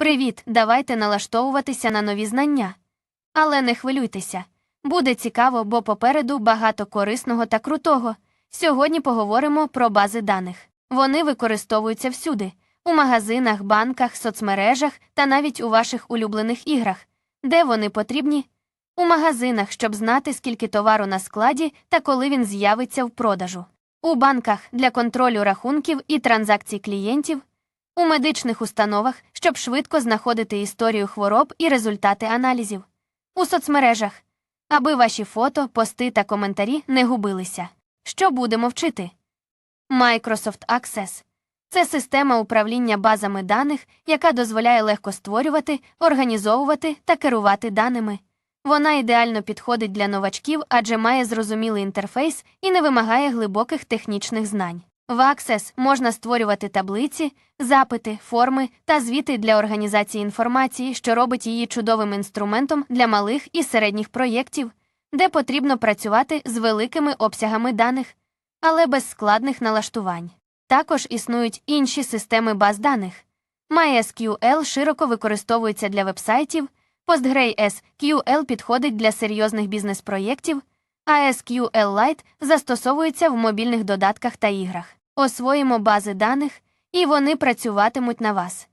Привіт, давайте налаштовуватися на нові знання. Але не хвилюйтеся. Буде цікаво, бо попереду багато корисного та крутого. Сьогодні поговоримо про бази даних. Вони використовуються всюди у магазинах, банках, соцмережах та навіть у ваших улюблених іграх. Де вони потрібні? У магазинах, щоб знати, скільки товару на складі та коли він з'явиться в продажу. У банках для контролю рахунків і транзакцій клієнтів, у медичних установах, щоб швидко знаходити історію хвороб і результати аналізів, у соцмережах, аби ваші фото, пости та коментарі не губилися. Що будемо вчити? Microsoft Access це система управління базами даних, яка дозволяє легко створювати, організовувати та керувати даними. Вона ідеально підходить для новачків, адже має зрозумілий інтерфейс і не вимагає глибоких технічних знань. В Access можна створювати таблиці, запити, форми та звіти для організації інформації, що робить її чудовим інструментом для малих і середніх проєктів, де потрібно працювати з великими обсягами даних, але без складних налаштувань. Також існують інші системи баз даних. MySQL широко використовується для вебсайтів, PostgreSQL підходить для серйозних бізнес-проєктів, а SQLite застосовується в мобільних додатках та іграх. Освоїмо бази даних, і вони працюватимуть на вас.